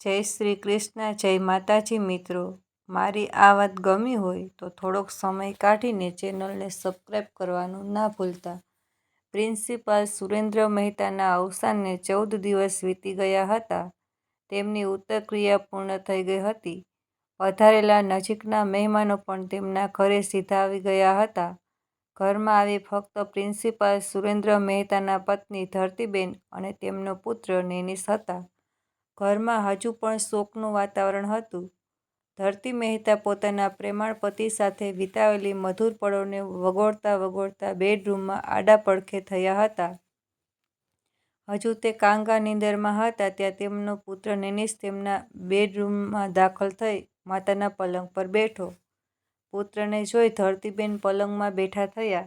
જય શ્રી કૃષ્ણ, જય માતાજી મિત્રો. મારી આ વાત ગમી હોય તો થોડોક સમય કાઢીને ચેનલને સબસ્ક્રાઈબ કરવાનું ના ભૂલતા. પ્રિન્સિપાલ સુરેન્દ્ર મહેતાના અવસાનને ચૌદ દિવસ વીતી ગયા હતા. તેમની ઉત્તરક્રિયા પૂર્ણ થઈ ગઈ હતી. વધારેલા નજીકના મહેમાનો પણ તેમના ઘરે સીધા આવી ગયા હતા. ઘરમાં આવી ફક્ત પ્રિન્સિપાલ સુરેન્દ્ર મહેતાના પત્ની ધરતીબેન અને તેમનો પુત્ર નેનિસ હતા. ઘરમાં હજુ પણ શોકનું વાતાવરણ હતું. ધરતી મહેતા પોતાના પ્રેમાળ પતિ સાથે વિતાવેલી મધુર પળોને વગોળતા વગોળતા બેડરૂમમાં આડા પડખે થયા હતા. હજુ તે કાંગા નીંદરમાં હતા ત્યાં તેમનો પુત્ર નિનિશ તેમના બેડરૂમમાં દાખલ થઈ માતાના પલંગ પર બેઠો. પુત્રને જોઈ ધરતીબેન પલંગમાં બેઠા થયા.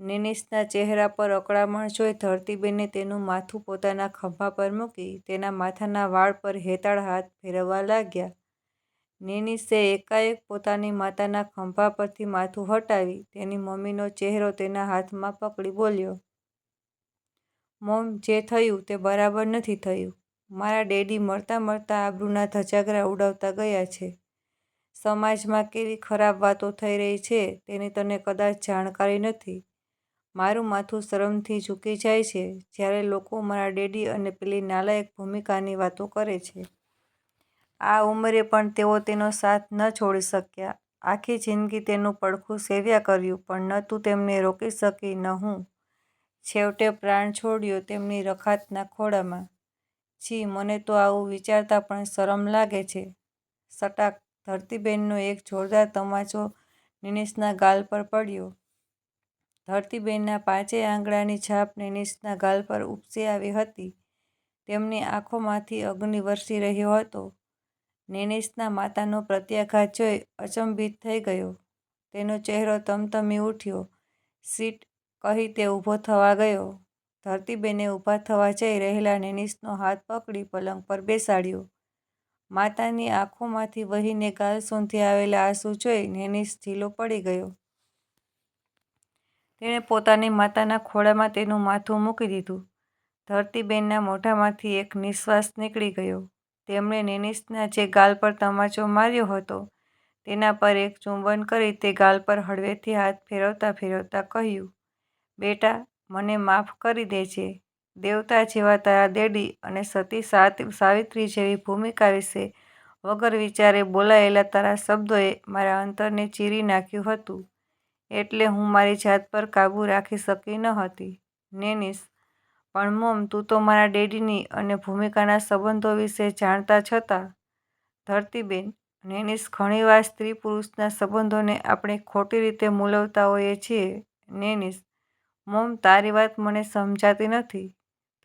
નેનિસના ચહેરા પર અકળામણ જોઈ ધરતીબેને તેનું માથું પોતાના ખંભા પર મૂકી તેના માથાના વાળ પર હેતાળ હાથ ફેરવવા લાગ્યા. નિનિસે એકાએક પોતાની માતાના ખંભા પરથી માથું હટાવી તેની મમ્મીનો ચહેરો તેના હાથમાં પકડી બોલ્યો, મોમ, જે થયું તે બરાબર નથી થયું. મારા ડેડી મરતા મરતા આબરૂના ધજાગરા ઉડાવતા ગયા છે. સમાજમાં કેવી ખરાબ વાતો થઈ રહી છે તેની તને કદાચ જાણકારી નથી. મારું માથું શરમથી ઝૂકી જાય છે જ્યારે લોકો મારા ડેડી અને પેલી નાલાયક ભૂમિકાની વાતો કરે છે. આ ઉંમરે પણ તેઓ તેનો સાથ ન છોડી શક્યા. આખી જિંદગી તેનું પડખું સેવ્યા કર્યું, પણ ન તું તેમને રોકી શકી, ન હું. છેવટે પ્રાણ છોડ્યો તેમની રખાતના ખોળામાં. છી મને તો આવું વિચારતા પણ શરમ લાગે છે. સટાક ધરતીબેનનો એક જોરદાર તમાચો નિનેશના ગાલ પર પડ્યો. ધરતીબેનના પાંચેય આંગળાની છાપ નેનિસના ગાલ પર ઉપસી આવી હતી. તેમની આંખોમાંથી અગ્નિ વરસી રહ્યો હતો. નેનિસના માતાનો પ્રત્યાઘાત જોઈ અચંબિત થઈ ગયો. તેનો ચહેરો તમતમી ઉઠ્યો. સીટ કહી તે ઊભો થવા ગયો. ધરતીબેને ઊભા થવા જઈ રહેલા નેનિસનો હાથ પકડી પલંગ પર બેસાડ્યો. માતાની આંખોમાંથી વહીને ગાલ સૂંધી આવેલા આંસુ જોઈ નેનિસ ઢીલો પડી ગયો. તેણે પોતાની માતાના ખોળામાં તેનું માથું મૂકી દીધું. ધરતીબેનના મોઢામાંથી એક નિશ્વાસ નીકળી ગયો. તેમણે નેનિસના જે ગાલ પર તમાચો માર્યો હતો, તેના પર એક ચુંબન કરી તે ગાલ પર હળવેથી હાથ ફેરવતા ફેરવતા કહ્યું, બેટા, મને માફ કરી દેજે. દેવતા જેવા તારા દેડી અને સતી સાવિત્રી જેવી ભૂમિકા વિશે વગર વિચારે બોલાયેલા તારા શબ્દોએ મારા અંતરને ચીરી નાખ્યું હતું. એટલે હું મારી જાત પર કાબૂ રાખી શકી ન હતી. નેનિસ, પણ મોમ, તું તો મારા ડેડીની અને ભૂમિકાના સંબંધો વિશે જાણતા છતાં ધરતીબેન, નેનિસ ઘણીવાર સ્ત્રી પુરુષના સંબંધોને આપણે ખોટી રીતે મૂલવતા હોઈએ છીએ. નેનિસ, મોમ, તારી વાત મને સમજાતી નથી.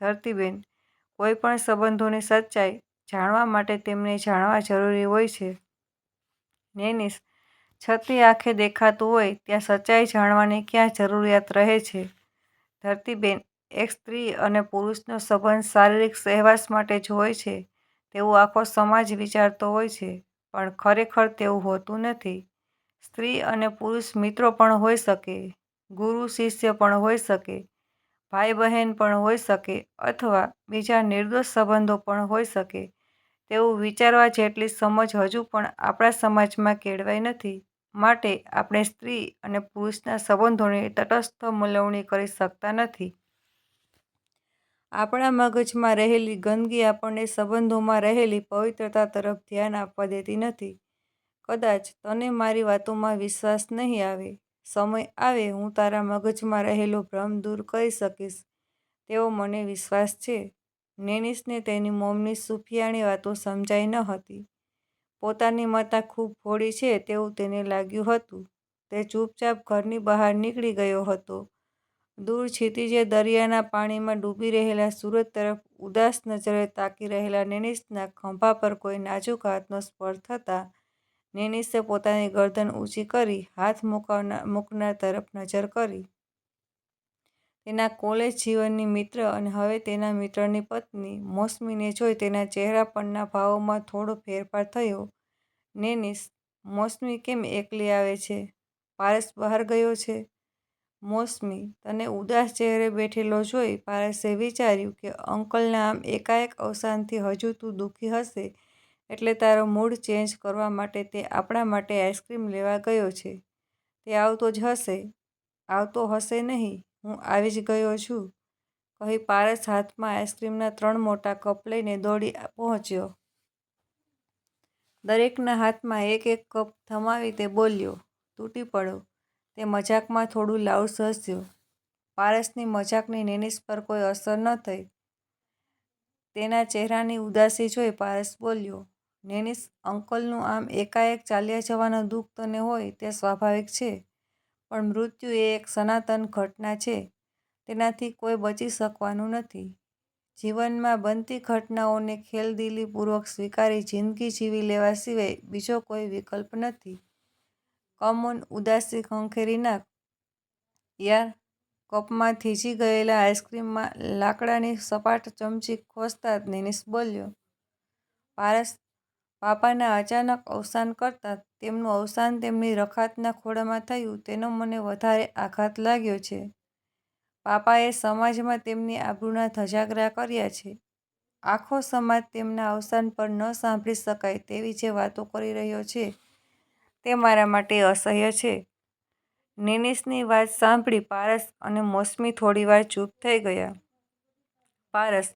ધરતીબેન, કોઈ પણ સંબંધોની સચ્ચાઈ જાણવા માટે તેમને જાણવા જરૂરી હોય છે. નેનિસ છતી આંખે દેખાતું હોય ત્યાં સચ્ચાઈ જાણવાની ક્યાં જરૂરિયાત રહે છે? ધરતીબેન, એક સ્ત્રી અને પુરુષનો સંબંધ શારીરિક સહેવાસ માટે જ હોય છે. તેવું આખો સમાજ વિચારતો હોય છે, પણ ખરેખર તેવું હોતું નથી. સ્ત્રી અને પુરુષ મિત્રો પણ હોઈ શકે, ગુરુ, શિષ્ય પણ હોઈ શકે, ભાઈ બહેન પણ હોઈ શકે, અથવા બીજા નિર્દોષ સંબંધો પણ હોઈ શકે. તેવું વિચારવા જેટલી સમજ હજુ પણ આપણા સમાજમાં કેળવાઈ નથી. માટે આપણે સ્ત્રી અને પુરુષના સંબંધોની તટસ્થ મૂલવણી કરી શકતા નથી. આપણા મગજમાં રહેલી ગંદકી આપણને સંબંધોમાં રહેલી પવિત્રતા તરફ ધ્યાન આપવા દેતી નથી. કદાચ તને મારી વાતોમાં વિશ્વાસ નહીં આવે. સમય આવે, હું તારા મગજમાં રહેલો ભ્રમ દૂર કરી શકીશ. તેવો મને વિશ્વાસ છે. નેનિસને તેની મોમની સૂફિયાણી વાતો સમજાઈ ન હતી. પોતાની માતા ખૂબ ભોળી છે તેવું તેને લાગ્યું હતું. તે ચૂપચાપ ઘરની બહાર નીકળી ગયો હતો. દૂર જે દરિયાના પાણીમાં ડૂબી રહેલા સુરત તરફ ઉદાસ નજરે તાકી રહેલા નેનિસના ખંભા પર કોઈ નાજુક હાથનો સ્પર્શ થતાં નેનિસે પોતાની ગરદન ઊંચી કરી હાથ મૂકવાના, મૂકનાર તરફ નજર કરી. તેના કોલેજ જીવનની મિત્ર અને હવે તેના મિત્રની પત્ની મોસમીને જોઈ તેના ચહેરા પરના ભાવોમાં થોડો ફેરફાર થયો. નેનિસ, મોસમી કેમ એકલી આવે છે? પારસ બહાર ગયો છે? મોસમી, તને ઉદાસ ચહેરે બેઠેલો જોઈ પારસે વિચાર્યું કે અંકલના આમ એકાએક અવસાનથી હજુ તું દુઃખી હશે એટલે તારો મૂડ ચેન્જ કરવા માટે તે આપણા માટે આઈસ્ક્રીમ લેવા ગયો છે. તે આવતો જ હશે. આવતો હશે નહીં. હું આવી જ ગયો છું. કહી પારસ હાથમાં આઈસ્ક્રીમના ત્રણ મોટા કપ લઈને દોડી પહોંચ્યો. દરેકના હાથમાં એક એક કપ થમાવી તે બોલ્યો, તૂટી પડો. તે મજાકમાં થોડું લાઉડ હસ્યો પારસની મજાકની નેનિસ પર કોઈ અસર ન થઈ. તેના ચહેરાની ઉદાસી જોઈ પારસ બોલ્યો, નેનિસ, અંકલનું આમ એકાએક ચાલ્યા જવાનું દુઃખ તને હોય તે સ્વાભાવિક છે. પણ મૃત્યુ એ એક સનાતન ઘટના છે. તેનાથી કોઈ બચી શકવાનું નથી. જીવનમાં બનતી ઘટનાઓને ખેલદિલીપૂર્વક સ્વીકારી જિંદગી જીવી લેવા સિવાય બીજો કોઈ વિકલ્પ નથી. કમોન ઉદાસી ખંખેરી નાખ યાર, કપમાં થીજી ગયેલા આઈસ્ક્રીમમાં લાકડાની સપાટ ચમચી ખોસતા નિનિસ બોલ્યો પારસ પાપાના અચાનક અવસાન કરતાં તેમનું અવસાન તેમની રખાતના ખોળામાં થયું, તેનો મને વધારે આઘાત લાગ્યો છે. પાપાએ સમાજમાં તેમની આબરૂના ધજાગરા કર્યા છે. આખો સમાજ તેમના અવસાન પર ન સાંભળી શકાય તેવી જે વાતો કરી રહ્યો છે, તે મારા માટે અસહ્ય છે. નેનિસની વાત સાંભળી પારસ અને મોસમી થોડીવાર ચૂપ થઈ ગયા. પારસ,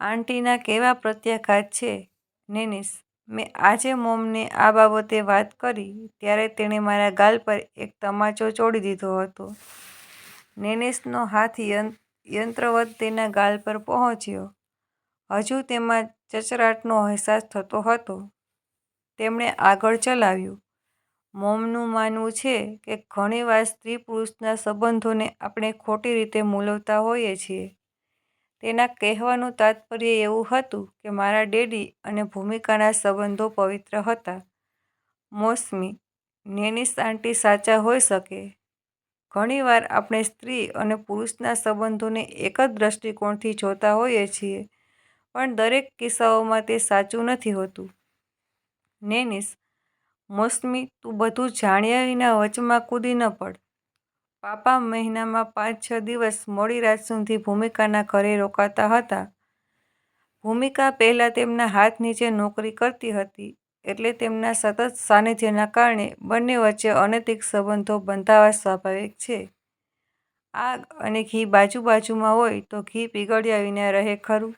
આંટીના કેવા પ્રત્યાઘાત છે નેનિસ મેં આજે મોમને આ બાબતે વાત કરી, ત્યારે તેણે મારા ગાલ પર એક તમાચો ચોડી દીધો હતો. નેનેસનો હાથ યંત્રવત તેના ગાલ પર પહોંચ્યો. હજુ તેમાં ચચરાટનો અહેસાસ થતો હતો. તેમણે આગળ ચલાવ્યું. મોમનું માનવું છે કે ઘણીવાર સ્ત્રી પુરુષના સંબંધોને આપણે ખોટી રીતે મૂલવતા હોઈએ છીએ. તેના કહેવાનું તાત્પર્ય એવું હતું કે મારા ડેડી અને ભૂમિકાના સંબંધો પવિત્ર હતા. મોસમી, નેનિસ આંટી સાચા હોઈ શકે. ઘણીવાર આપણે સ્ત્રી અને પુરુષના સંબંધોને એક જ દૃષ્ટિકોણથી જોતા હોઈએ છીએ, પણ દરેક કિસ્સાઓમાં તે સાચું નથી હોતું. નેનિસ, મોસમી, તું બધું જાણ્યા વિના વચમાં કૂદી ન પડ. પાપા મહિનામાં પાંચ, છ દિવસ મોડી રાત સુધી ભૂમિકાના ઘરે રોકાતા હતા. ભૂમિકા પહેલાં તેમના હાથ નીચે નોકરી કરતી હતી, એટલે તેમના સતત સાનિધ્યના કારણે બંને વચ્ચે અનૈતિક સંબંધો બંધાવા સ્વાભાવિક છે. આગ અને ઘી બાજુ બાજુમાં હોય તો ઘી પીગળ્યા વિના રહે ખરું?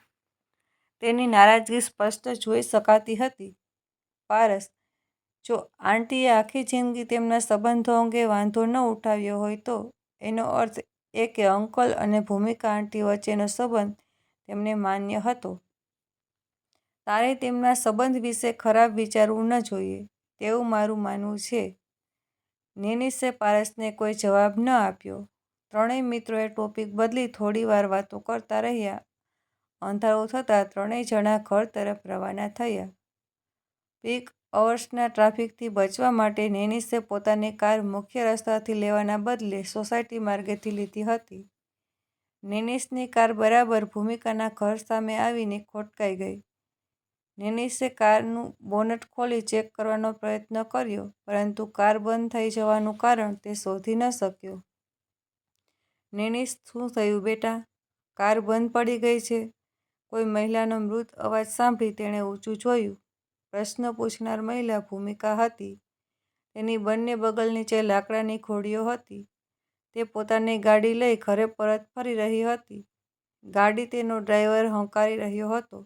તેની નારાજગી સ્પષ્ટ જોઈ શકાતી હતી. પારસ જો આંટીએ આખી જિંદગી તેમના સંબંધો અંગે વાંધો ન ઉઠાવ્યો હોય તો એનો અર્થ એ કે અંકલ અને ભૂમિકા આંટી વચ્ચેનો સંબંધ તેમને માન્ય હતો. તારે તેમના સંબંધ વિશે ખરાબ વિચારવું ન જોઈએ, તેવું મારું માનવું છે. નિનિસે પારસને કોઈ જવાબ ન આપ્યો. ત્રણેય મિત્રોએ ટોપિક બદલી થોડીવાર વાતો કરતા રહ્યા. અંધારું થતાં ત્રણેય જણા ઘર તરફ રવાના થયા. પીક અવર્સના ટ્રાફિકથી બચવા માટે નેનિસે પોતાની કાર મુખ્ય રસ્તાથી લેવાના બદલે સોસાયટી માર્ગેથી લીધી હતી. નેનિસની કાર બરાબર ભૂમિકાના ઘર સામે આવીને ખોટકાઈ ગઈ. નેનિસે કારનું બોનટ ખોલી ચેક કરવાનો પ્રયત્ન કર્યો, પરંતુ કાર બંધ થઈ જવાનું કારણ તે શોધી ન શક્યો. નેનિસ, શું થયું બેટા? કાર બંધ પડી ગઈ છે. કોઈ મહિલાનો મૃત અવાજ સાંભળી તેણે ઊંચું જોયું. પ્રશ્ન પૂછનાર મહિલા ભૂમિકા હતી. તેની બંને બગલ નીચે લાકડાની ખોડીઓ હતી. તે પોતાની ગાડી લઈ ઘરે પરત ફરી રહી હતી. ગાડી તેનો ડ્રાઈવર હંકારી રહ્યો હતો.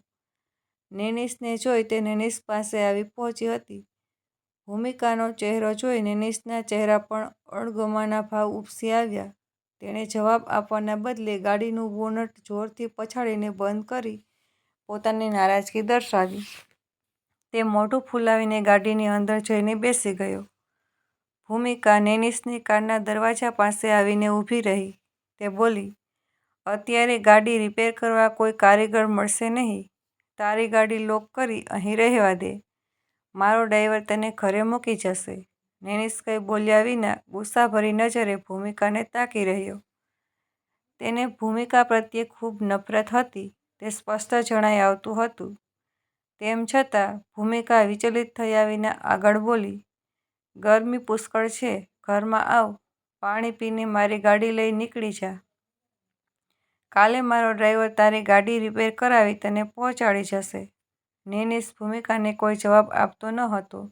નેનિસને જોઈ તે નેનિસ પાસે આવી પહોંચી હતી. ભૂમિકાનો ચહેરો જોઈ નેનિસના ચહેરા પણ અણગમાના ભાવ ઉપસી આવ્યા. તેણે જવાબ આપવાના બદલે ગાડીનું બોનટ જોરથી પછાડીને બંધ કરી પોતાની નારાજગી દર્શાવી. તે મોઢું ફૂલાવીને ગાડીની અંદર જઈને બેસી ગયો. ભૂમિકા નેનિસની કારના દરવાજા પાસે આવીને ઊભી રહી. તે બોલી, અત્યારે ગાડી રિપેર કરવા કોઈ કારીગર મળશે નહીં. તારી ગાડી લોક કરી અહીં રહેવા દે. મારો ડ્રાઈવર તને ઘરે મૂકી જશે. નેનિસ કંઈ બોલ્યા વિના ગુસ્સાભરી નજરે ભૂમિકાને તાકી રહ્યો. તેને ભૂમિકા પ્રત્યે ખૂબ નફરત હતી. તે સ્પષ્ટ જણાઈ આવતું હતું. તેમ છતાં ભૂમિકા વિચલિત થયા વિના આગળ બોલી, ગરમી પુષ્કળ છે, ઘરમાં આવ, પાણી પીને મારી ગાડી લઈ નીકળી જા. કાલે મારો ડ્રાઈવર તારી ગાડી રિપેર કરાવી તને પહોંચાડી જશે. નેનિસ ભૂમિકાને કોઈ જવાબ આપતો ન હતો.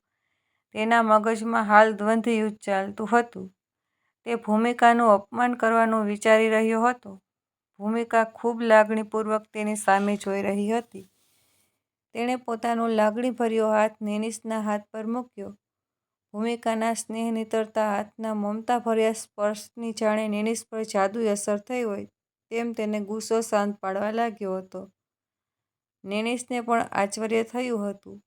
તેના મગજમાં હાલ દ્વંદ્વયુદ્ધ ચાલતું હતું. તે ભૂમિકાનું અપમાન કરવાનું વિચારી રહ્યો હતો. ભૂમિકા ખૂબ લાગણીપૂર્વક તેની સામે જોઈ રહી હતી. તેણે પોતાનો લાગણીભર્યો હાથ નેનિસના હાથ પર મૂક્યો. ભૂમિકાના સ્નેહનીતરતા હાથના મમતાભર્યા સ્પર્શની જાણે નેનિસ પર જાદુઈ અસર થઈ હોય તેમ તેને ગુસ્સો શાંત પાડવા લાગ્યો હતો. નેનિસને પણ આશ્ચર્ય થયું હતું.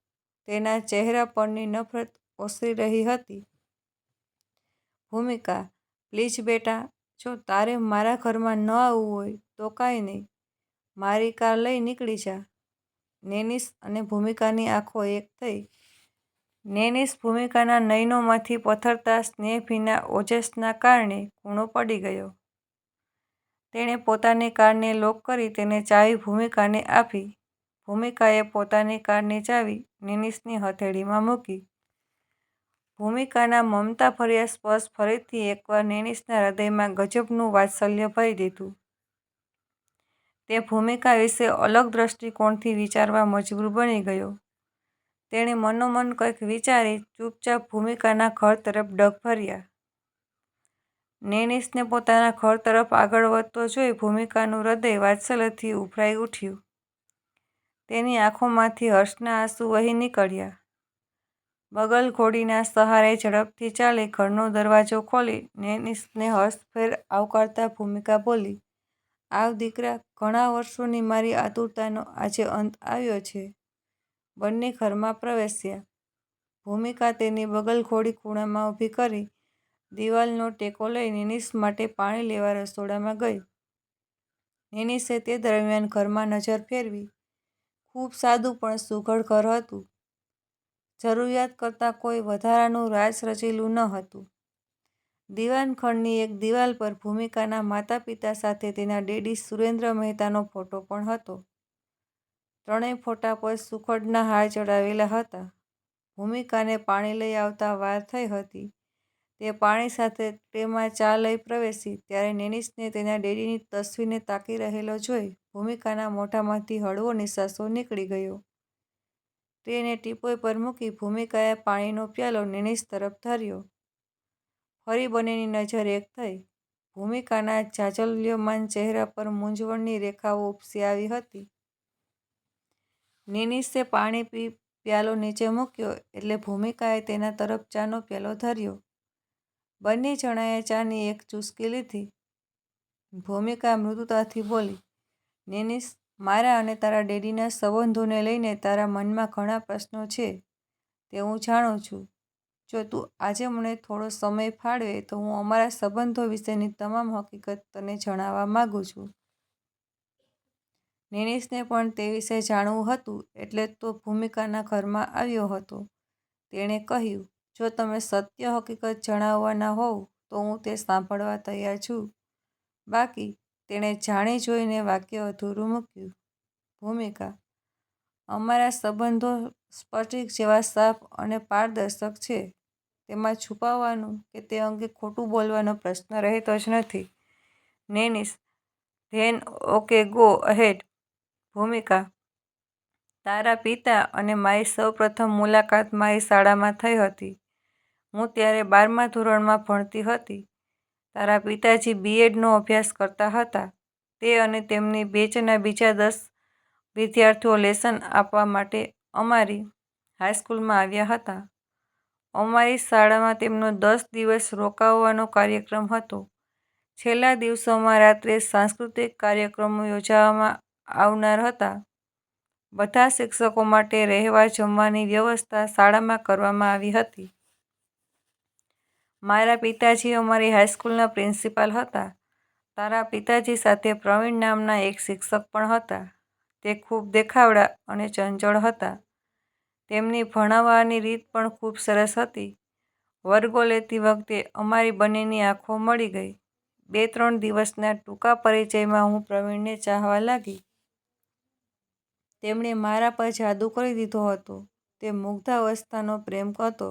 તેના ચહેરા પરની નફરત ઓસરી રહી હતી. ભૂમિકા, પ્લીઝ બેટા, જો તારે મારા ઘરમાં ન આવવું હોય તો કાંઈ નહીં. મારી કાર લઈ નીકળી જા. નેનિસ અને ભૂમિકાની આંખો એક થઈ. નેનિસ ભૂમિકાના નયનોમાંથી પથરતા સ્નેહભીના ઓજસના કારણે કૂણો પડી ગયો. તેણે પોતાની કારને લોક કરી તેને ચાવી ભૂમિકાને આપી. ભૂમિકાએ પોતાની કારની ચાવી નેનિસની હથેળીમાં મૂકી. ભૂમિકાના મમતાભર્યા સ્પર્શ ફરીથી એકવાર નેનિસના હૃદયમાં ગજબનું વાત્સલ્ય ભરી દીધું. તે ભૂમિકા વિશે અલગ દૃષ્ટિકોણથી વિચારવા મજબૂર બની ગયો. તેણે મનોમન કંઈક વિચારી ચૂપચાપ ભૂમિકાના ઘર તરફ ડગ ભર્યા. નેનિસને પોતાના ઘર તરફ આગળ વધતો જોઈ ભૂમિકાનું હૃદય વાત્સલ્યથી ઉભરાઈ ઉઠ્યું. તેની આંખોમાંથી હર્ષના આંસુ વહી નીકળ્યા. બગલઘોડીના સહારે ઝડપથી ચાલી ઘરનો દરવાજો ખોલી નેનિસને હર્ષભેર આવકારતા ભૂમિકા બોલી, આવ દીકરા, ઘણા વર્ષોની મારી આતુરતાનો આજે અંત આવ્યો છે. બંને ઘરમાં પ્રવેશ્યા. ભૂમિકા તેની બગલખોડી ખૂણામાં ઊભી કરી દિવાલનો ટેકો લઈ નિનિસ માટે પાણી લેવા રસોડામાં ગઈ. નિનિસે તે દરમિયાન ઘરમાં નજર ફેરવી. ખૂબ સાદું પણ સુઘડ ઘર હતું. જરૂરિયાત કરતાં કોઈ વધારાનું રાસ રચેલું ન હતું. દીવાનખંડની એક દિવાલ પર ભૂમિકાના માતાપિતા સાથે તેના ડેડી સુરેન્દ્ર મહેતાનો ફોટો પણ હતો. ત્રણેય ફોટા પર સુખડના હાર ચડાવેલા હતા. ભૂમિકાને પાણી લઈ આવતા વાર થઈ હતી. તે પાણી સાથે ટ્રેમાં ચા લઈ પ્રવેશી, ત્યારે નેનિસને તેના ડેડીની તસવીરને તાકી રહેલો જોઈ ભૂમિકાના મોઢામાંથી હળવો નિસાસો નીકળી ગયો. ટ્રેને ટીપોઈ પર મૂકી ભૂમિકાએ પાણીનો પ્યાલો નેનિસ તરફ ધર્યો. ફરી બંનેની નજર એક થઈ. ભૂમિકાના જાજલ્યમાન ચહેરા પર મૂંઝવણની રેખાઓ ઉપસી આવી હતી. નિનિસે પાણી પી પ્યાલો નીચે મૂક્યો એટલે ભૂમિકાએ તેના તરફ ચાનો પ્યાલો ધર્યો. બંને જણાએ ચાની એક ચૂસકી લીધી. ભૂમિકા મૃદુતાથી બોલી, નેનિસ, મારા અને તારા ડેડીના સંબંધોને લઈને તારા મનમાં ઘણા પ્રશ્નો છે તે હું જાણું છું. જો તું આજે મને થોડો સમય ફાળવે તો હું અમારા સંબંધો વિશેની તમામ હકીકત તને જણાવવા માગું છું. નેનિસને પણ તે વિશે જાણવું હતું એટલે તો ભૂમિકાના ઘરમાં આવ્યો હતો. તેણે કહ્યું, જો તમે સત્ય હકીકત જણાવવાના હોવ તો હું તે સાંભળવા તૈયાર છું. બાકી, તેણે જાણી જોઈને વાક્ય અધૂરું મૂક્યું. ભૂમિકા, અમારા સંબંધો સ્ફટિક જેવા સાફ અને પારદર્શક છે. તેમાં છુપાવવાનું કે તે અંગે ખોટું બોલવાનો પ્રશ્ન રહેતો જ નથી. નેનિસ, then okay go ahead. Bhumika, તારા પિતા અને મારી સૌપ્રથમ મુલાકાત મારી શાળામાં થઈ હતી. હું ત્યારે બારમા ધોરણમાં ભણતી હતી. તારા પિતાજી બી. એડ. અભ્યાસ કરતા હતા. તે અને તેમની બેચના બીજા દસ વિદ્યાર્થીઓ લેસન આપવા માટે અમારી હાઈસ્કૂલમાં આવ્યા હતા. અમારી શાળામાં તેમનો દસ દિવસ રોકાવવાનો કાર્યક્રમ હતો. છેલ્લા દિવસોમાં રાત્રે સાંસ્કૃતિક કાર્યક્રમો યોજવામાં આવનાર હતા. બધા શિક્ષકો માટે રહેવા જમવાની વ્યવસ્થા શાળામાં કરવામાં આવી હતી. મારા પિતાજી અમારી હાઈસ્કૂલના પ્રિન્સિપાલ હતા. તારા પિતાજી સાથે પ્રવીણ નામના એક શિક્ષક પણ હતા. તે ખૂબ દેખાવડા અને ચંચળ હતા. તેમની ભણાવવાની રીત પણ ખૂબ સરસ હતી. વર્ગો લેતી વખતે અમારી બંનેની આંખો મળી ગઈ. બે ત્રણ દિવસના ટૂંકા પરિચયમાં હું પ્રવીણને ચાહવા લાગી. તેમણે મારા પર જાદુ કરી દીધો હતો. તે મુગ્ધાવસ્થાનો પ્રેમ હતો.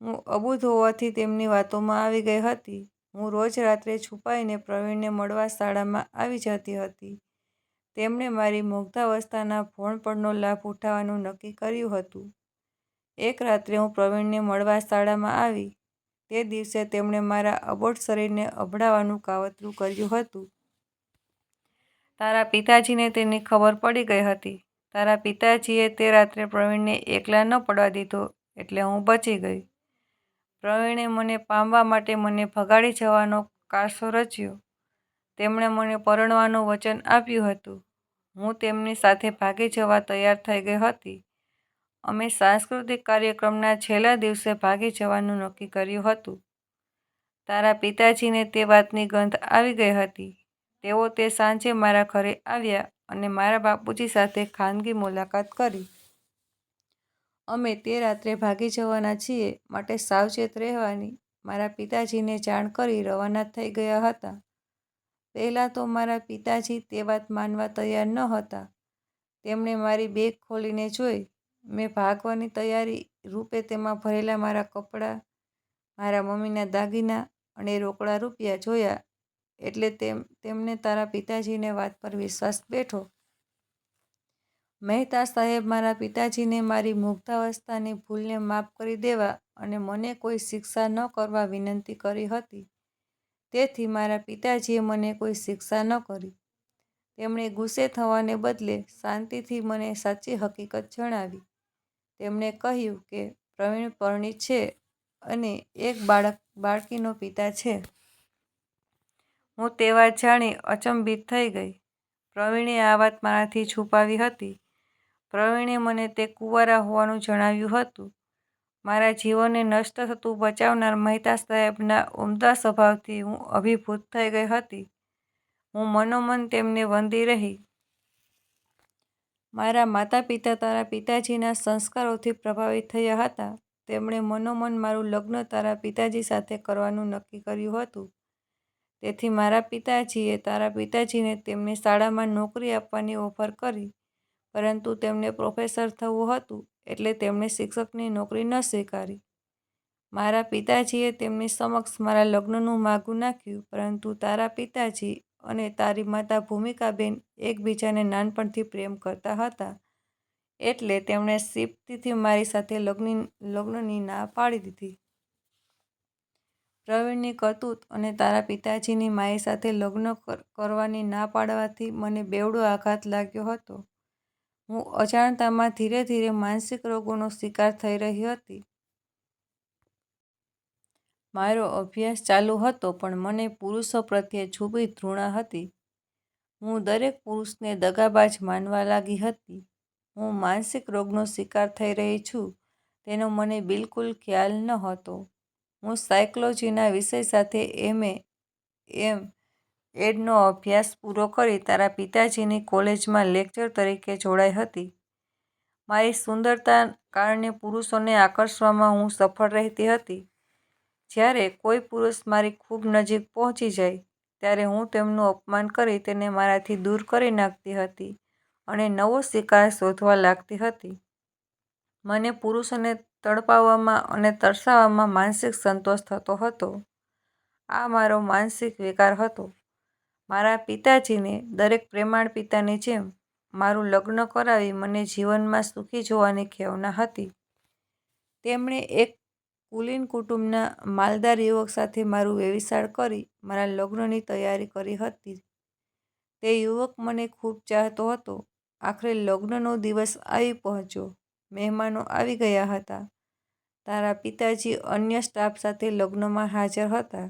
હું અબૂધ હોવાથી તેમની વાતોમાં આવી ગઈ હતી. હું રોજ રાત્રે છુપાઈને પ્રવીણને મળવા શાળામાં આવી જતી હતી. તેમણે મારી મુગ્ધાવસ્થાના ફોણપણનો લાભ ઉઠાવવાનું નક્કી કર્યું હતું. એક રાત્રે હું પ્રવીણને મળવા શાળામાં આવી. તે દિવસે તેમણે મારા અબોટ શરીરને અભડાવવાનું કાવતરું કર્યું હતું. તારા પિતાજીને તેની ખબર પડી ગઈ હતી. તારા પિતાજીએ તે રાત્રે પ્રવીણને એકલા ન પડવા દીધો એટલે હું બચી ગઈ. પ્રવીણે મને પામવા માટે મને ભગાડી જવાનો કારસો રચ્યો. તેમણે મને પરણવાનું વચન આપ્યું હતું. હું તેમની સાથે ભાગી જવા તૈયાર થઈ ગઈ હતી. અમે સાંસ્કૃતિક કાર્યક્રમના છેલ્લા દિવસે ભાગી જવાનું નક્કી કર્યું હતું. તારા પિતાજીને તે વાતની ગંધ આવી ગઈ હતી. તેઓ તે સાંજે મારા ઘરે આવ્યા અને મારા બાપુજી સાથે ખાનગી મુલાકાત કરી. અમે તે રાત્રે ભાગી જવાના છીએ, માટે સાવચેત રહેવાની મારા પિતાજીને જાણ કરી રવાના થઈ ગયા હતા. પહેલાં તો મારા પિતાજી તે વાત માનવા તૈયાર ન હતા. તેમણે મારી બેગ ખોલીને જોઈ. મેં ભાગવાની તૈયારી રૂપે તેમાં ભરેલા મારા કપડાં, મારા મમ્મીના દાગીના અને રોકડા રૂપિયા જોયા એટલે તેમ તેમને તારા પિતાજીને વાત પર વિશ્વાસ બેઠો. મહેતા સાહેબ મારા પિતાજીને મારી મુગ્ધાવસ્થાની ભૂલને માફ કરી દેવા અને મને કોઈ શિક્ષા ન કરવા વિનંતી કરી હતી. તેથી મારા પિતાજીએ મને કોઈ શિક્ષા ન કરી. તેમણે ગુસ્સે થવાને બદલે શાંતિથી મને સાચી હકીકત જણાવી. તેમણે કહ્યું કે, પ્રવીણ પરણિત છે અને એક બાળક, બાળકીનો પિતા છે. હું તે વાત જાણી અચંબિત થઈ ગઈ. પ્રવીણે આ વાત મારાથી છુપાવી હતી. પ્રવીણે મને તે કુંવારા હોવાનું જણાવ્યું હતું. મારા જીવનને નષ્ટ થતું બચાવનાર મહેતા સાહેબના ઉમદા સ્વભાવથી હું અભિભૂત થઈ ગઈ હતી. હું મનોમન તેમને વંદી રહી. મારા માતા પિતા તારા પિતાજીના સંસ્કારોથી પ્રભાવિત થયા હતા. તેમણે મનોમન મારું લગ્ન તારા પિતાજી સાથે કરવાનું નક્કી કર્યું હતું. તેથી મારા પિતાજીએ તારા પિતાજીને તેમની શાળામાં નોકરી આપવાની ઓફર કરી, પરંતુ તેમને પ્રોફેસર થવું હતું એટલે તેમણે શિક્ષકની નોકરી ન સ્વીકારી. મારા પિતાજીએ તેમની સમક્ષ મારા લગ્નનું માગું નાખ્યું, પરંતુ તારા પિતાજી અને તારી માતા ભૂમિકાબેન એકબીજાને નાનપણથી પ્રેમ કરતા હતા, એટલે તેમણે શીપથી મારી સાથે લગ્ન, લગ્નની ના પાડી દીધી. પ્રવીણની કરતૂત અને તારા પિતાજીની માય સાથે લગ્ન કરવાની ના પાડવાથી મને બેવડો આઘાત લાગ્યો હતો. હું અજાણતામાં ધીરે ધીરે માનસિક રોગોનો શિકાર થઈ રહી હતી. મારો અભ્યાસ ચાલુ હતો, પણ મને પુરુષો પ્રત્યે છૂપી ધૃણા હતી. હું દરેક પુરુષને દગાબાજ માનવા લાગી હતી. હું માનસિક રોગનો શિકાર થઈ રહી છું, તેનો મને બિલકુલ ખ્યાલ ન હતો હું સાયકોલોજીના વિષય સાથે એમ. એડ.નો અભ્યાસ પૂરો કરી તારા પિતાજીની કોલેજમાં લેક્ચર તરીકે જોડાઈ હતી. મારી સુંદરતા કારણે પુરુષોને આકર્ષવામાં હું સફળ રહેતી હતી. જ્યારે કોઈ પુરુષ મારી ખૂબ નજીક પહોંચી જાય, ત્યારે હું તેમનું અપમાન કરી તેને મારાથી દૂર કરી નાખતી હતી અને નવો શિકાર શોધવા લાગતી હતી. મને પુરુષોને તડપાવવામાં અને તરસાવવામાં માનસિક સંતોષ થતો હતો. આ મારો માનસિક વિકાર હતો. મારા પિતાજીને, દરેક પ્રેમાળ પિતાની જેમ, મારું લગ્ન કરાવી મને જીવનમાં સુખી જોવાની ખેવના હતી. તેમણે એક કુલીન કુટુંબના માલદાર યુવક સાથે મારું વેવિશાળ કરી, મારા લગ્નની તૈયારી કરી હતી. તે યુવક મને ખૂબ ચાહતો હતો. આખરે લગ્નનો દિવસ આવી પહોંચ્યો. મહેમાનો આવી ગયા હતા. તારા પિતાજી અન્ય સ્ટાફ સાથે લગ્નમાં હાજર હતા.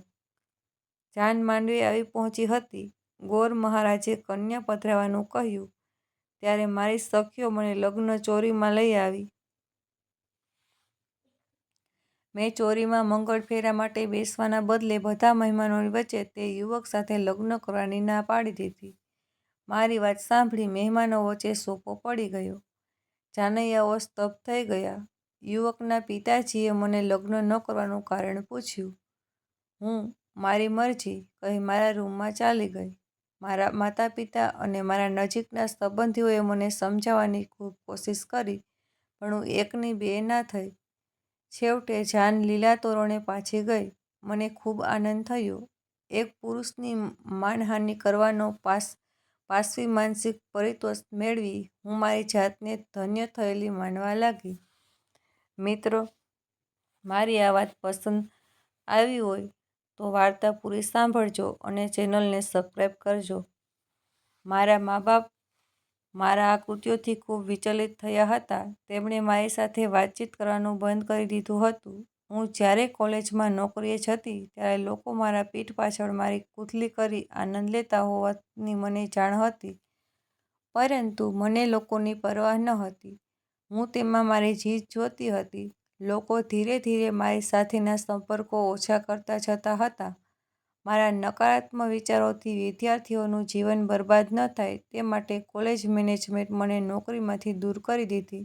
જાન માંડવી આવી પહોંચી હતી. ગોર મહારાજે કન્યા પધરાવાનું કહ્યું ત્યારે મારી સખીઓ મને લગ્ન ચોરીમાં લઈ આવી. મેં ચોરીમાં મંગળ ફેરા માટે બેસવાના બદલે બધા મહેમાનોની વચ્ચે તે યુવક સાથે લગ્ન કરવાની ના પાડી દીધી. મારી વાત સાંભળી મહેમાનો વચ્ચે સોપો પડી ગયો. જાનૈયાઓ સ્તબ્ધ થઈ ગયા. યુવકના પિતાજીએ મને લગ્ન ન કરવાનું કારણ પૂછ્યું. હું મારી મરજી કહી મારા રૂમમાં ચાલી ગઈ. મારા માતા પિતા અને મારા નજીકના સંબંધીઓએ મને સમજાવવાની ખૂબ કોશિશ કરી પણ હું એકની બે ના થઈ. છેવટે જાન લીલા તોરણે પાછી ગઈ. મને ખૂબ આનંદ થયો એક પુરુષની માનહાનિ કરવાનો પાસ પાસવી માનસિક પરિતોષ મેળવી હું મારી જાતને ધન્ય થયેલી માનવા લાગી. મિત્રો, મારી આ વાત પસંદ આવી હોય તો વાર્તા પૂરી સાંભળજો અને ચેનલને સબસ્ક્રાઈબ કરજો. મારા મા-બાપ મારા આ કૃત્યોથી ખૂબ વિચલિત થયા હતા. તેમણે મારી સાથે વાતચીત કરવાનું બંધ કરી દીધું હતું. હું જ્યારે કોલેજમાં નોકરીએ જતી ત્યારે લોકો મારા પીઠ પાછળ મારી કુથલી કરી આનંદ લેતા હોવાની મને જાણ હતી. પરંતુ મને લોકોની પરવાહ ન હતી. હું તેમાં મારી જીત જોતી હતી. લોકો ધીરે ધીરે મારી સાથેના સંપર્કો ઓછા કરતા જતા હતા. મારા નકારાત્મક વિચારોથી વિદ્યાર્થીઓનું જીવન બરબાદ ન થાય તે માટે કોલેજ મેનેજમેન્ટ મને નોકરીમાંથી દૂર કરી દીધી.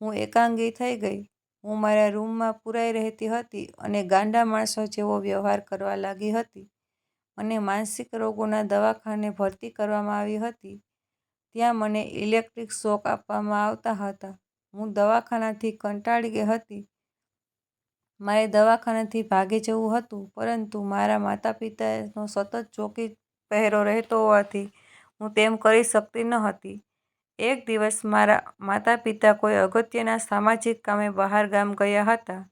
હું એકાંગી થઈ ગઈ. હું મારા રૂમમાં પૂરાઈ રહેતી હતી અને ગાંડા માણસો જેવો વ્યવહાર કરવા લાગી હતી. મને માનસિક રોગોના દવાખાને ભરતી કરવામાં આવી હતી. ત્યાં મને ઇલેક્ટ્રિક શોક આપવામાં આવતા હતા. હું દવાખાનાથી કંટાળી ગઈ હતી. મારે દવાખાનાથી ભાગી જવું હતું, પરંતુ મારા માતા-પિતાનો સતત ચોકી પહેરો રહેતો હોવાથી હું તેમ કરી શકતી ન હતી. એક દિવસ મારા માતા-પિતા કોઈ અગત્યના સામાજિક કામે બહાર ગામ ગયા હતા.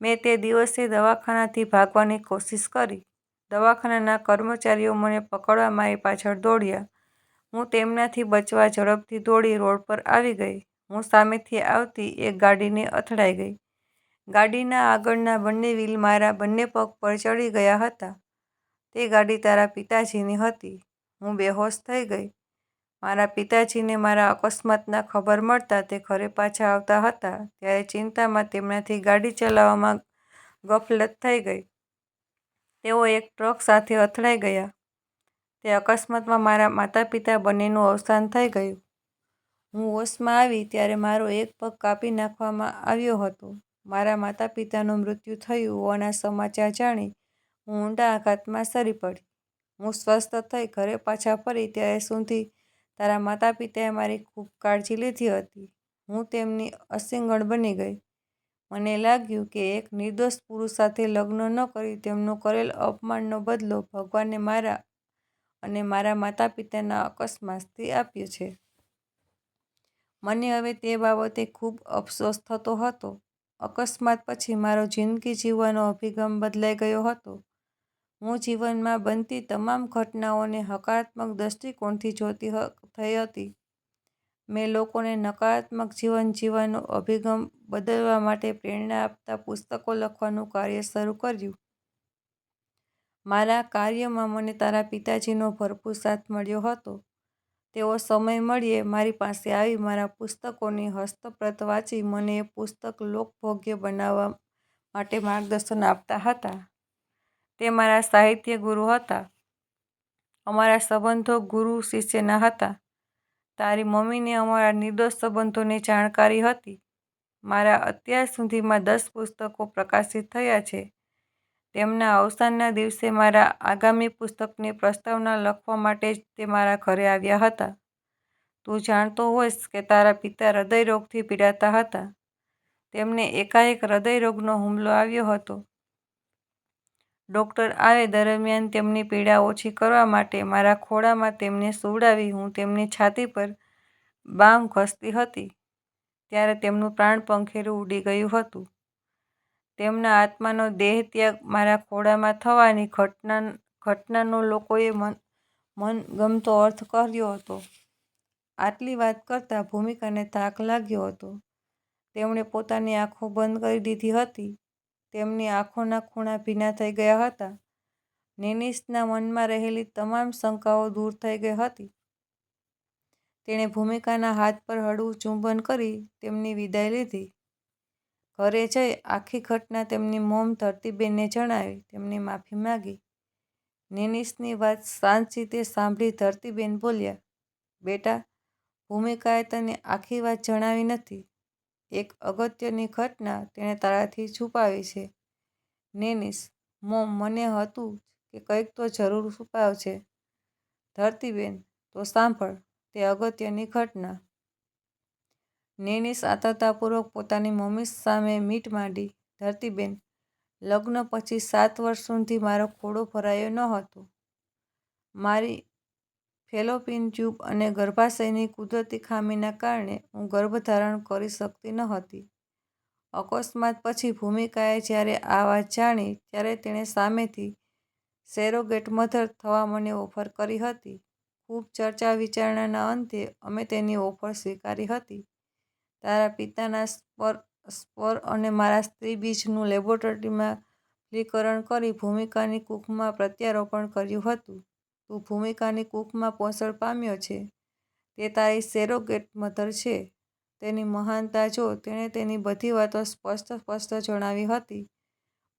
મેં તે દિવસે દવાખાનાથી ભાગવાની કોશિશ કરી. દવાખાનાના કર્મચારીઓ મને પકડવા મારી પાછળ દોડ્યા. હું તેમનાથી બચવા ઝડપથી દોડી રોડ પર આવી ગઈ. હું સામેથી આવતી એક ગાડીને અથડાઈ ગઈ. ગાડીના આગળના બંને વ્હીલ મારા બંને પગ પર ચડી ગયા હતા. તે ગાડી તારા પિતાજીની હતી. હું બેહોશ થઈ ગઈ. મારા પિતાજીને મારા અકસ્માતના ખબર મળતા તે ઘરે પાછા આવતા હતા, ત્યારે ચિંતામાં તેમનાથી ગાડી ચલાવવામાં ગફલત થઈ ગઈ. તેઓ એક ટ્રક સાથે અથડાઈ ગયા. તે અકસ્માતમાં મારા માતા-પિતા બંનેનું અવસાન થઈ ગયું. હું હોશમાં આવી ત્યારે મારો એક પગ કાપી નાખવામાં આવ્યો હતો. મારા માતા-પિતાનું મૃત્યુ થયું હોવાના સમાચાર જાણી હું ઊંડા આઘાતમાં સરી પડી. હું સ્વસ્થ થઈ ઘરે પાછા ફરી ત્યારે સુધી તારા માતા-પિતાએ મારી ખૂબ કાળજી લીધી હતી. હું તેમની અસિંગણ બની ગઈ. મને લાગ્યું કે એક નિર્દોષ પુરુષ સાથે લગ્ન ન કરી તેમનું કરેલ અપમાનનો બદલો ભગવાને મારા અને મારા માતા-પિતાના અકસ્માતથી આપ્યો છે. મને હવે તે બાબતે ખૂબ અફસોસ થતો હતો. અકસ્માત પછી મારો જિંદગી જીવવાનો અભિગમ બદલાઈ ગયો હતો. હું જીવનમાં બનતી તમામ ઘટનાઓને હકારાત્મક દૃષ્ટિકોણથી જોતી થઈ હતી. મેં લોકોને નકારાત્મક જીવન જીવવાનો અભિગમ બદલવા માટે પ્રેરણા આપતા પુસ્તકો લખવાનું કાર્ય શરૂ કર્યું. મારા કાર્યમાં મને તારા પિતાજીનો ભરપૂર સાથ મળ્યો હતો. તેઓ સમય મળ્યે મારી પાસે આવી મારા પુસ્તકોની હસ્તપ્રત વાંચી મને એ પુસ્તક લોકભોગ્ય બનાવવા માટે માર્ગદર્શન આપતા હતા. તે મારા સાહિત્ય ગુરુ હતા. અમારા સંબંધો ગુરુ-શિષ્યના હતા. તારી મમ્મીને અમારા નિર્દોષ સંબંધોની જાણકારી હતી. મારા અત્યાર સુધીમાં દસ પુસ્તકો પ્રકાશિત થયા છે. તેમના અવસાનના દિવસે મારા આગામી પુસ્તકની પ્રસ્તાવના લખવા માટે જ તે મારા ઘરે આવ્યા હતા. તું જાણતો હોઈશ કે તારા પિતા હૃદયરોગથી પીડાતા હતા. તેમને એકાએક હૃદયરોગનો હુમલો આવ્યો હતો. ડૉક્ટર આવે દરમિયાન તેમની પીડા ઓછી કરવા માટે મારા ખોળામાં તેમને સુવડાવી હું તેમની છાતી પર બામ ઘસતી હતી ત્યારે તેમનું પ્રાણ પંખેરું ઉડી ગયું હતું. તેમના આત્માનો દેહત્યાગ મારા ખોળામાં થવાની ઘટના, ઘટનાનો લોકોએ મન, મનગમતો અર્થ કર્યો હતો. આટલી વાત કરતાં ભૂમિકાને તાક લાગ્યો હતો. તેમણે પોતાની આંખો બંધ કરી દીધી હતી. તેમની આંખોના ખૂણા ભીના થઈ ગયા હતા. નેનિસના મનમાં રહેલી તમામ શંકાઓ દૂર થઈ ગઈ હતી. તેણે ભૂમિકાના હાથ પર હળવું ચુંબન કરી તેમની વિદાય લીધી. ઘરે જઈ આખી ઘટના તેમની મોમ ધરતીબેનને જણાવી તેમની માફી માંગી. નેનિસની વાત શાંતચિત્તે સાંભળી ધરતીબેન બોલ્યા "બેટા, ભૂમિકાએ તને આખી વાત જણાવી નથી. એક અગત્યની ઘટના તેણે તારાથી છુપાવી છે." નેનિસ: મોમ મને હતું કે કંઈક તો જરૂર છુપાવ છે ધરતીબેન: તો સાંભળ તે અગત્યની ઘટના. નેનિસ આતુરતાપૂર્વક પોતાની મમ્મી સામે મીટ માંડી. ધરતીબેન: લગ્ન પછી સાત વર્ષ સુધી મારો ખોડો ભરાયો ન હતો. મારી ફેલોપિન ટ્યુબ અને ગર્ભાશયની કુદરતી ખામીના કારણે હું ગર્ભધારણ કરી શકતી ન હતી. અકસ્માત પછી ભૂમિકાએ જ્યારે આ વાત જાણી, ત્યારે તેણે સામેથી સેરોગેટ મધર થવા મને ઓફર કરી હતી. ખૂબ ચર્ચા વિચારણાના અંતે અમે તેની ઓફર સ્વીકારી હતી. તારા પિતાના સ્પર સ્પર અને મારા સ્ત્રીબીજનું લેબોરેટરીમાં ફ્લીકરણ કરી ભૂમિકાની કૂકમાં પ્રત્યારોપણ કર્યું હતું. તું ભૂમિકાની કૂકમાં પોષણ પામ્યો છે. તે તારી સેરોગેટ મધર છે. તેની મહાનતા જો તેણે તેની બધી વાતો સ્પષ્ટ સ્પષ્ટ જણાવી હતી,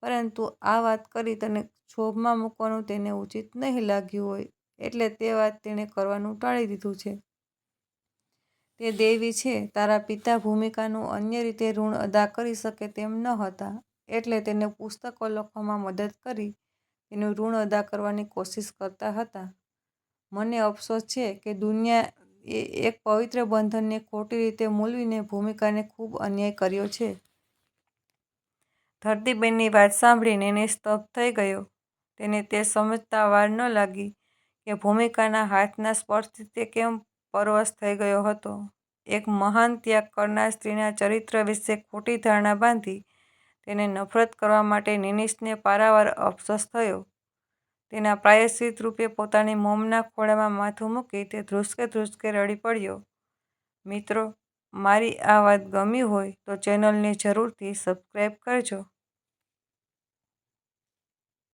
પરંતુ આ વાત કરી તને ક્ષોભમાં મૂકવાનું તેને ઉચિત નહીં લાગ્યું હોય એટલે તે વાત તેણે કરવાનું ટાળી દીધું છે. તે દેવી છે. તારા પિતા ભૂમિકાનું અન્ય રીતે ઋણ અદા કરી શકે તેમ ન હતા, એટલે તેને પુસ્તકો લખવામાં મદદ કરી તેનું ઋણ અદા કરવાની કોશિશ કરતા હતા. મને અફસોસ છે કે દુનિયા એ એક પવિત્ર બંધનને ખોટી રીતે મૂલવીને ભૂમિકાને ખૂબ અન્યાય કર્યો છે. ધરતીબેનની વાત સાંભળીને એને સ્તબ્ધ થઈ ગયો. તેને તે સમજતા વાર ન લાગી કે ભૂમિકાના હાથના સ્પર્શથી તે કેમ પરવશ થઈ ગયો હતો. એક મહાન ત્યાગ કરનાર સ્ત્રીના ચરિત્ર વિશે ખોટી ધારણા બાંધી તેને નફરત કરવા માટે નૈનેશને પારાવાર અફસોસ થયો. તેના પ્રાયશ્ચિત રૂપે પોતાની મોમના ખોળામાં માથું મૂકી તે ધ્રુસકે ધ્રુસકે રડી પડ્યો. મિત્રો, મારી આ વાત ગમી હોય તો ચેનલને જરૂરથી સબસ્ક્રાઈબ કરજો.